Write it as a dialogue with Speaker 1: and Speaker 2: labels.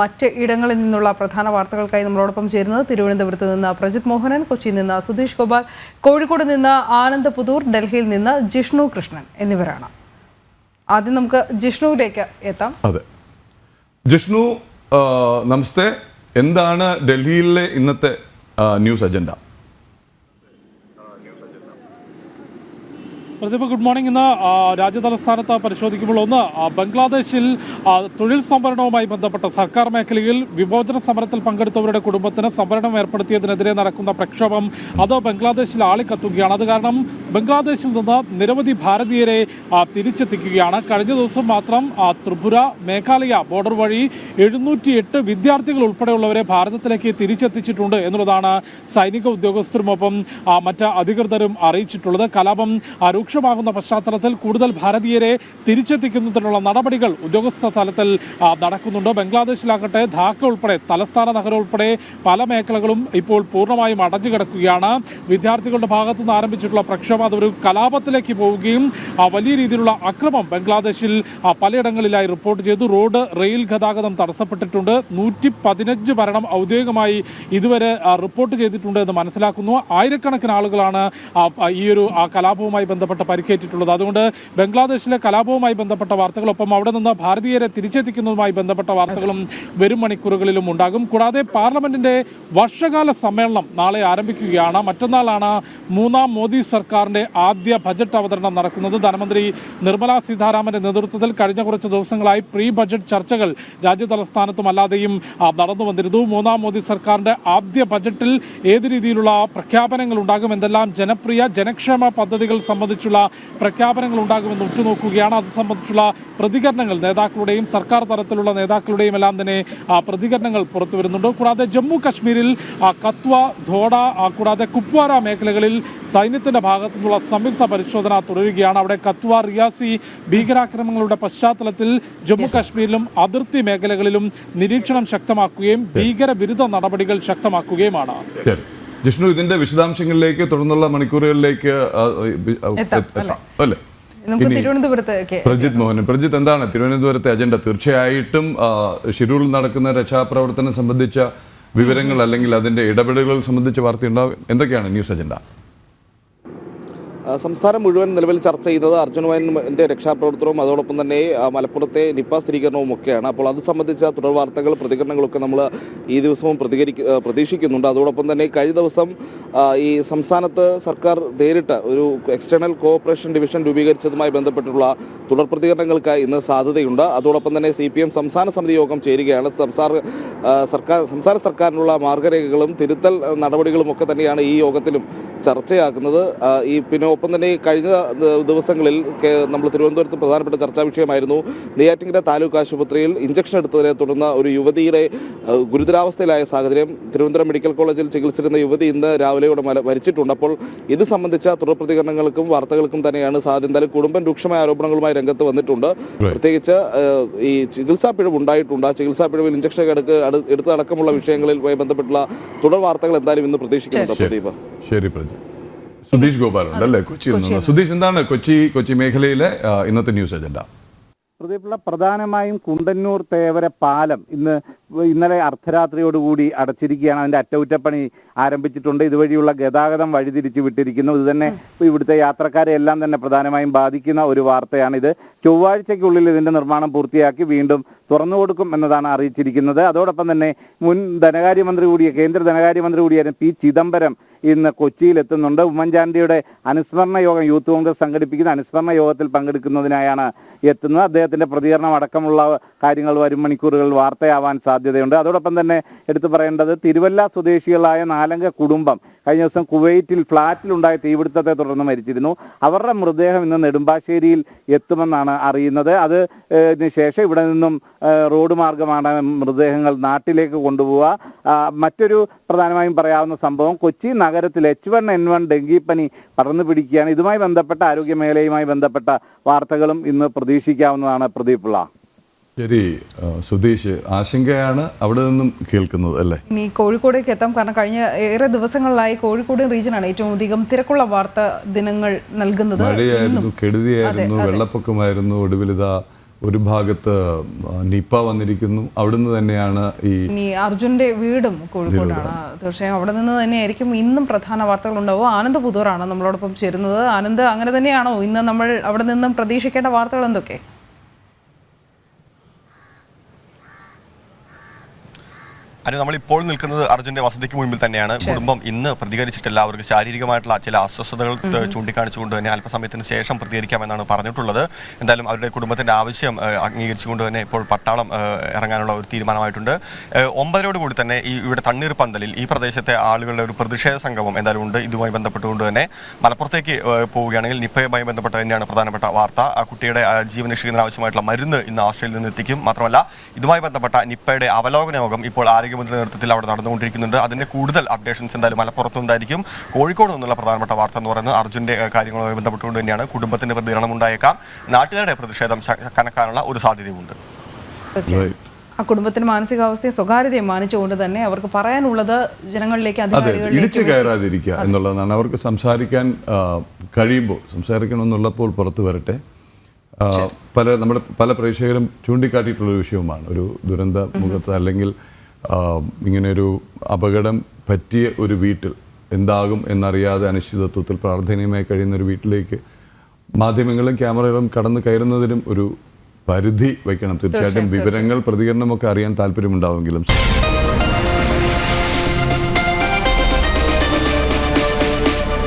Speaker 1: മറ്റ് ഇടങ്ങളിൽ നിന്നുള്ള പ്രധാന വാർത്തകൾക്കായി നമ്മളോടൊപ്പം ചേരുന്നത് തിരുവനന്തപുരത്ത് നിന്ന് പ്രജിത് മോഹനൻ കൊച്ചിയിൽ നിന്ന് സുധീഷ് ഗോപാൽ കോഴിക്കോട് നിന്ന് ആനന്ദ് പുതൂർ ഡൽഹിയിൽ നിന്ന് ജിഷ്ണു കൃഷ്ണൻ എന്നിവരാണ്. ആദ്യം നമുക്ക് ജിഷ്ണുവിലേക്ക് എത്താം.
Speaker 2: അതെ. ജിഷ്ണു നമസ്തേ. എന്താണ് ഡൽഹിയിലെ ഇന്നത്തെ news agenda?
Speaker 3: Pratibha good morning ഇന്ന് രാജ്യതലസ്ഥാനത്ത് പരിശോധിക്കുമ്പോൾ ഒന്ന് ബംഗ്ലാദേശിൽ തൊഴിൽ സംവരണവുമായി ബന്ധപ്പെട്ട സർക്കാർ മേഖലയിൽ വിമോചന സമരത്തിൽ പങ്കെടുത്തവരുടെ കുടുംബത്തിന് സംവരണം ഏർപ്പെടുത്തിയതിനെതിരെ നടക്കുന്ന പ്രക്ഷോഭം അത് ബംഗ്ലാദേശിൽ ആളിക്കത്തുകയാണ്. അത് കാരണം ബംഗ്ലാദേശിൽ നിന്ന് നിരവധി ഭാരതീയരെ തിരിച്ചെത്തിക്കുകയാണ്. കഴിഞ്ഞ ദിവസം മാത്രം ത്രിപുര മേഘാലയ ബോർഡർ വഴി എഴുന്നൂറ്റി എട്ട് വിദ്യാർത്ഥികൾ ഉൾപ്പെടെയുള്ളവരെ ഭാരതത്തിലേക്ക് തിരിച്ചെത്തിച്ചിട്ടുണ്ട് എന്നുള്ളതാണ് സൈനിക ഉദ്യോഗസ്ഥരുമൊപ്പം മറ്റ് അധികൃതരും അറിയിച്ചിട്ടുള്ളത്. കലാപം ആ, രൂക്ഷമാകുന്ന പശ്ചാത്തലത്തിൽ കൂടുതൽ ഭാരതീയരെ തിരിച്ചെത്തിക്കുന്നതിനുള്ള നടപടികൾ ഉദ്യോഗസ്ഥ തലത്തിൽ നടക്കുന്നുണ്ട്. ബംഗ്ലാദേശിലാകട്ടെ ധാക്ക ഉൾപ്പെടെ തലസ്ഥാന നഗരം ഉൾപ്പെടെ പല മേഖലകളും ഇപ്പോൾ പൂർണമായും അടഞ്ഞു കിടക്കുകയാണ്. വിദ്യാർത്ഥികളുടെ ഭാഗത്തുനിന്ന് ആരംഭിച്ചിട്ടുള്ള പ്രക്ഷോഭം അതൊരു കലാപത്തിലേക്ക് പോവുകയും വലിയ രീതിയിലുള്ള അക്രമം ബംഗ്ലാദേശിൽ പലയിടങ്ങളിലായി റിപ്പോർട്ട് ചെയ്തു. റോഡ് റെയിൽ ഗതാഗതം തടസ്സപ്പെട്ടിട്ടുണ്ട്. നൂറ്റി പതിനഞ്ച് മരണം ഔദ്യോഗികമായി ഇതുവരെ റിപ്പോർട്ട് ചെയ്തിട്ടുണ്ട് എന്ന് മനസ്സിലാക്കുന്നു. ആയിരക്കണക്കിന് ആളുകളാണ് ഈ ഒരു കലാപവുമായി ബന്ധപ്പെട്ട് പരിക്കേറ്റിട്ടുള്ളത്. അതുകൊണ്ട് ബംഗ്ലാദേശിലെ കലാപവുമായി ബന്ധപ്പെട്ട വാർത്തകളൊപ്പം അവിടെ നിന്ന് ഭാരതീയരെ തിരിച്ചെത്തിക്കുന്നതുമായി ബന്ധപ്പെട്ട വാർത്തകളും വരും മണിക്കൂറുകളിലും ഉണ്ടാകും. കൂടാതെ പാർലമെന്റിന്റെ വർഷകാല സമ്മേളനം നാളെ ആരംഭിക്കുകയാണ്. മറ്റന്നാളാണ് മൂന്നാം മോദി സർക്കാരിന്റെ ആദ്യ ബജറ്റ് അവതരണം നടക്കുന്നത്. ധനമന്ത്രി നിർമ്മലാ സീതാരാമന്റെ നേതൃത്വത്തിൽ കഴിഞ്ഞ കുറച്ച് ദിവസങ്ങളായി പ്രീ ബജറ്റ് ചർച്ചകൾ രാജ്യ തലസ്ഥാനത്തും അല്ലാതെയും നടന്നു വന്നിരുന്നു. മൂന്നാം മോദി സർക്കാരിന്റെ ആദ്യ ബജറ്റിൽ ഏത് രീതിയിലുള്ള പ്രഖ്യാപനങ്ങൾ ഉണ്ടാകും എന്തെല്ലാം ജനപ്രിയ ജനക്ഷേമ പദ്ധതികൾ സംബന്ധിച്ചുള്ള പ്രഖ്യാപനങ്ങൾ ഉണ്ടാകുമെന്ന് ഉറ്റുനോക്കുകയാണ്. അത് സംബന്ധിച്ചുള്ള പ്രതികരണങ്ങൾ നേതാക്കളുടെയും സർക്കാർ തലത്തിലുള്ള നേതാക്കളുടെയും എല്ലാം തന്നെ ആ, പ്രതികരണങ്ങൾ പുറത്തു വരുന്നുണ്ട്. കൂടാതെ ജമ്മു കശ്മീരിൽ കത്വ ധോഡ കൂടാതെ കുപ്വാര മേഖലകളിൽ സൈന്യത്തിന്റെ ഭാഗത്തു നിന്നുള്ള സംയുക്ത പരിശോധന തുടരുകയാണ്. അവിടെ കത്വ റിയാസി ഭീകരാക്രമണങ്ങളുടെ പശ്ചാത്തലത്തിൽ ജമ്മു കാശ്മീരിലും അതിർത്തി മേഖലകളിലും നിരീക്ഷണം ശക്തമാക്കുകയും ഭീകരവിരുദ്ധ നടപടികൾ ശക്തമാക്കുകയുമാണ്.
Speaker 2: ജിഷ്ണു ഇതിന്റെ വിശദാംശങ്ങളിലേക്ക് തുടർന്നുള്ള മണിക്കൂറുകളിലേക്ക് അല്ലേ? പ്രജിത് മോഹൻ പ്രജിത് എന്താണ്? തിരുവനന്തപുരത്തെ അജണ്ട തീർച്ചയായിട്ടും ഷെഡ്യൂളിൽ ഷിരൂരിൽ നടക്കുന്ന രക്ഷാപ്രവർത്തനം സംബന്ധിച്ച വിവരങ്ങൾ അല്ലെങ്കിൽ അതിന്റെ ഇടപെടലുകൾ സംബന്ധിച്ച വാർത്തയുണ്ടാവും എന്തൊക്കെയാണ് ന്യൂസ് അജണ്ട?
Speaker 4: സംസ്ഥാനം മുഴുവൻ നിലവിൽ ചർച്ച ചെയ്യുന്നത് അർജുൻ രക്ഷാപ്രവർത്തനവും അതോടൊപ്പം തന്നെ മലപ്പുറത്തെ നിപ്പ സ്ഥിരീകരണവും ഒക്കെയാണ്. അപ്പോൾ അത് സംബന്ധിച്ച തുടർ വാർത്തകൾ പ്രതികരണങ്ങളൊക്കെ നമ്മൾ ഈ ദിവസവും പ്രതികരിക്ക പ്രതീക്ഷിക്കുന്നുണ്ട്. അതോടൊപ്പം തന്നെ കഴിഞ്ഞ ദിവസം ഈ സംസ്ഥാനത്ത് സർക്കാർ നേരിട്ട് ഒരു എക്സ്റ്റേണൽ കോഓപ്പറേഷൻ ഡിവിഷൻ രൂപീകരിച്ചതുമായി ബന്ധപ്പെട്ടുള്ള തുടർ പ്രതികരണങ്ങൾക്ക് ഇന്ന് സാധ്യതയുണ്ട്. അതോടൊപ്പം തന്നെ സി സംസ്ഥാന സമിതി യോഗം ചേരുകയാണ്. സംസ്ഥാന സർക്കാർ സംസ്ഥാന സർക്കാരിനുള്ള മാർഗരേഖകളും തിരുത്തൽ നടപടികളും ഒക്കെ തന്നെയാണ് ഈ യോഗത്തിലും ചർച്ചയാക്കുന്നത്. ഈ പിന്നെ ഒപ്പം തന്നെ ഈ കഴിഞ്ഞ ദിവസങ്ങളിൽ നമ്മൾ തിരുവനന്തപുരത്ത് പ്രധാനപ്പെട്ട ചർച്ചാ വിഷയമായിരുന്നു. നെയ്യാറ്റിങ്കര താലൂക്ക് ആശുപത്രിയിൽ ഇഞ്ചക്ഷൻ എടുത്തതിനെ തുടർന്ന് ഒരു യുവതിയുടെ ഗുരുതരാവസ്ഥയിലായ സാഹചര്യം. തിരുവനന്തപുരം മെഡിക്കൽ കോളേജിൽ ചികിത്സിച്ചിരുന്ന യുവതി ഇന്ന് രാവിലെയോടെ മരിച്ചിട്ടുണ്ട്. അപ്പോൾ ഇത് സംബന്ധിച്ച തുടർ പ്രതികരണങ്ങൾക്കും വാർത്തകൾക്കും തന്നെയാണ് സാധ്യത. എന്തായാലും കുടുംബം രൂക്ഷമായ ആരോപണങ്ങളുമായി രംഗത്ത് വന്നിട്ടുണ്ട്. പ്രത്യേകിച്ച് ഈ ചികിത്സാ പിഴവ് ഉണ്ടായിട്ടുണ്ട്. ആ ചികിത്സാ പിഴവിൽ ഇഞ്ചക്ഷൻ എടുക്കുക എടുത്തടക്കമുള്ള വിഷയങ്ങളിൽ ബന്ധപ്പെട്ടുള്ള തുടർ വാർത്തകൾ എന്തായാലും ഇന്ന് പ്രതീക്ഷിക്കുന്നുണ്ട്. പ്രദീപ്
Speaker 2: ശരി പ്രജ സുധീഷ് ഗോപാലുണ്ട് അല്ലേ? കൊച്ചിയിൽ നിന്ന്. സുധീഷ് എന്താണ് കൊച്ചി കൊച്ചി മേഖലയിലെ ഇന്നത്തെ ന്യൂസ് അജണ്ട?
Speaker 5: പ്രതിപിള്ള പ്രധാനമായും കുണ്ടന്നൂർ തേവര പാലം ഇന്ന് ഇന്നലെ അർദ്ധരാത്രിയോടുകൂടി അടച്ചിരിക്കുകയാണ്. അതിന്റെ അറ്റകുറ്റപ്പണി ആരംഭിച്ചിട്ടുണ്ട്. ഇതുവഴിയുള്ള ഗതാഗതം വഴിതിരിച്ചു വിട്ടിരിക്കുന്നു. ഇത് തന്നെ ഇവിടുത്തെ യാത്രക്കാരെ എല്ലാം തന്നെ പ്രധാനമായും ബാധിക്കുന്ന ഒരു വാർത്തയാണ് ഇത്. ചൊവ്വാഴ്ചയ്ക്കുള്ളിൽ ഇതിന്റെ നിർമ്മാണം പൂർത്തിയാക്കി വീണ്ടും തുറന്നു കൊടുക്കും എന്നതാണ് അറിയിച്ചിരിക്കുന്നത്. അതോടൊപ്പം തന്നെ മുൻ ധനകാര്യമന്ത്രി കൂടിയ കേന്ദ്ര ധനകാര്യമന്ത്രി കൂടിയായിരുന്ന പി ചിദംബരം ഇന്ന് കൊച്ചിയിൽ എത്തുന്നുണ്ട് ഉമ്മൻചാണ്ടിയുടെ അനുസ്മരണ യോഗം യൂത്ത് കോൺഗ്രസ് സംഘടിപ്പിക്കുന്ന അനുസ്മരണ യോഗത്തിൽ പങ്കെടുക്കുന്നതിനായാണ് എത്തുന്നത്. അദ്ദേഹത്തിന്റെ പ്രതികരണം അടക്കമുള്ള കാര്യങ്ങൾ വരും മണിക്കൂറുകൾ വാർത്തയാവാൻ സാധ്യതയുണ്ട്. അതോടൊപ്പം തന്നെ എടുത്തു പറയേണ്ടത് തിരുവല്ല സ്വദേശികളായ നാലംഗ കുടുംബം കഴിഞ്ഞ ദിവസം കുവൈറ്റിൽ ഫ്ളാറ്റിലുണ്ടായ തീപിടുത്തത്തെ തുടർന്ന് മരിച്ചിരുന്നു. അവരുടെ മൃതദേഹം ഇന്ന് നെടുമ്പാശ്ശേരിയിൽ എത്തുമെന്നാണ് അറിയുന്നത്. അത് ശേഷം ഇവിടെ നിന്നും റോഡ് മാർഗമാണ് മൃതദേഹങ്ങൾ നാട്ടിലേക്ക് കൊണ്ടുപോവുക. മറ്റൊരു പ്രധാനമായും പറയാവുന്ന സംഭവം കൊച്ചി നഗരത്തിൽ എച്ച് വൺ എൻ വൺ ഡെങ്കിപ്പനി പടർന്നു പിടിക്കുകയാണ്. ഇതുമായി ബന്ധപ്പെട്ട ആരോഗ്യ മേഖലയുമായി ബന്ധപ്പെട്ട വാർത്തകളും ഇന്ന് പ്രതീക്ഷിക്കാവുന്നതാണ്. പ്രദീപ് പിള്ള.
Speaker 2: ശരി സുധീഷ് ആശങ്കയാണ് അവിടെ നിന്നും കേൾക്കുന്നത് അല്ലേ?
Speaker 1: ഇനി കോഴിക്കോടേക്ക് എത്താം. കാരണം കഴിഞ്ഞ ഏറെ ദിവസങ്ങളിലായി കോഴിക്കോട് റീജിയനാണ് ഏറ്റവും അധികം തിരക്കുള്ള വാർത്ത ദിനങ്ങൾ നൽകുന്നത്.
Speaker 2: മഴയായിരുന്നു. കെടുതിയായിരുന്നു വെള്ളപ്പൊക്കമായിരുന്നു ഒടുവിലിതാ ഒരു ഭാഗത്ത് നിപ്പ വന്നിരിക്കുന്നു. അവിടുന്ന് തന്നെയാണ് ഈ
Speaker 1: അർജുന്റെ വീടും കോഴിക്കോടാണ്. തീർച്ചയായും അവിടെ നിന്ന് തന്നെയായിരിക്കും ഇന്നും പ്രധാന വാർത്തകൾ ഉണ്ടാവും ആനന്ദ് പുതൂറാണ് നമ്മളോടൊപ്പം ചേരുന്നത്. ആനന്ദ് അങ്ങനെ തന്നെയാണോ? ഇന്ന് നമ്മൾ അവിടെ നിന്നും പ്രതീക്ഷിക്കേണ്ട വാർത്തകൾ എന്തൊക്കെ?
Speaker 6: അനു നമ്മളിപ്പോൾ നിൽക്കുന്നത് അർജുന്റെ വസതിക്ക് മുൻപിൽ തന്നെയാണ്. കുടുംബം ഇന്ന് പ്രതികരിച്ചിട്ടില്ല. അവർക്ക് ശാരീരികമായിട്ടുള്ള ചില അസ്വസ്ഥതകൾ ചൂണ്ടിക്കാണിച്ചുകൊണ്ട് തന്നെ അല്പസമയത്തിന് ശേഷം പ്രതികരിക്കാമെന്നാണ് പറഞ്ഞിട്ടുള്ളത്. എന്തായാലും അവരുടെ കുടുംബത്തിന്റെ ആവശ്യം അംഗീകരിച്ചുകൊണ്ട് തന്നെ ഇപ്പോൾ പട്ടാളം ഇറങ്ങാനുള്ള ഒരു തീരുമാനമായിട്ടുണ്ട്. ഒമ്പതരോട് കൂടി തന്നെ ഈ ഇവിടെ തണ്ണീർ പന്തലിൽ ഈ പ്രദേശത്തെ ആളുകളുടെ ഒരു പ്രതിഷേധ സംഗമം എന്തായാലും ഉണ്ട്. ഇതുമായി ബന്ധപ്പെട്ടുകൊണ്ട് തന്നെ മലപ്പുറത്തേക്ക് പോവുകയാണെങ്കിൽ നിപ്പയുമായി ബന്ധപ്പെട്ട് തന്നെയാണ് പ്രധാനപ്പെട്ട വാർത്ത. ആ കുട്ടിയുടെ ജീവൻ രക്ഷിക്കുന്നതിന് ആവശ്യമായിട്ടുള്ള മരുന്ന് ഇന്ന് ആസ്ട്രേലിയയിൽ നിന്ന് എത്തിക്കും. മാത്രമല്ല ഇതുമായി ബന്ധപ്പെട്ട നിപ്പയുടെ അവലോകന യോഗം ഇപ്പോൾ ആരോഗ്യമന്ത്രി നേതൃത്വത്തിൽ അവിടെ നടന്നുകൊണ്ടിരിക്കുന്നുണ്ട്. അതിന്റെ കൂടുതൽ അപ്ഡേഷൻസ് എന്തായാലും മലപ്പുറത്തുനിന്നായിരിക്കും കോഴിക്കോട് നിന്നുള്ള പ്രധാനപ്പെട്ട വാർത്ത എന്ന് പറയുന്നത് അർജുന്റെ കാര്യങ്ങളുമായി ബന്ധപ്പെട്ടുകൊണ്ട് തന്നെയാണ്. കുടുംബത്തിന്റെ പ്രതികരണം ഉണ്ടായേക്കാം. നാട്ടുകാരുടെ പ്രതിഷേധം കണക്കാനുള്ള ഒരു സാധ്യതയുമുണ്ട്.
Speaker 1: ആ കുടുംബത്തിന്റെ മാനസികാവസ്ഥയെ സ്വകാര്യതയെ മാനിച്ചുകൊണ്ട് തന്നെ അവർക്ക് പറയാനുള്ളത് ജനങ്ങളിലേക്ക്
Speaker 2: അതെ ഇടിച്ചു കയറാതിരിക്കുക എന്നുള്ളതാണ്. അവർക്ക് സംസാരിക്കാൻ കഴിയുമ്പോൾ സംസാരിക്കണമെന്നുള്ളപ്പോൾ പുറത്തു വരട്ടെ. പല നമ്മുടെ പല പ്രേക്ഷകരും ചൂണ്ടിക്കാട്ടിയിട്ടുള്ള ഒരു വിഷയവുമാണ്. ഒരു ദുരന്ത മുഖത്ത് അല്ലെങ്കിൽ ഇങ്ങനെയൊരു അപകടം പറ്റിയ ഒരു വീട്ടിൽ എന്താകും എന്നറിയാതെ അനിശ്ചിതത്വത്തിൽ പ്രാർത്ഥനയുമായി കഴിയുന്ന ഒരു വീട്ടിലേക്ക് മാധ്യമങ്ങളും ക്യാമറകളും കടന്നു കയറുന്നതിനും ഒരു പരിധി വയ്ക്കണം. തീർച്ചയായിട്ടും വിവരങ്ങൾ പ്രതികരണമൊക്കെ അറിയാൻ താല്പര്യമുണ്ടാവുമെങ്കിലും.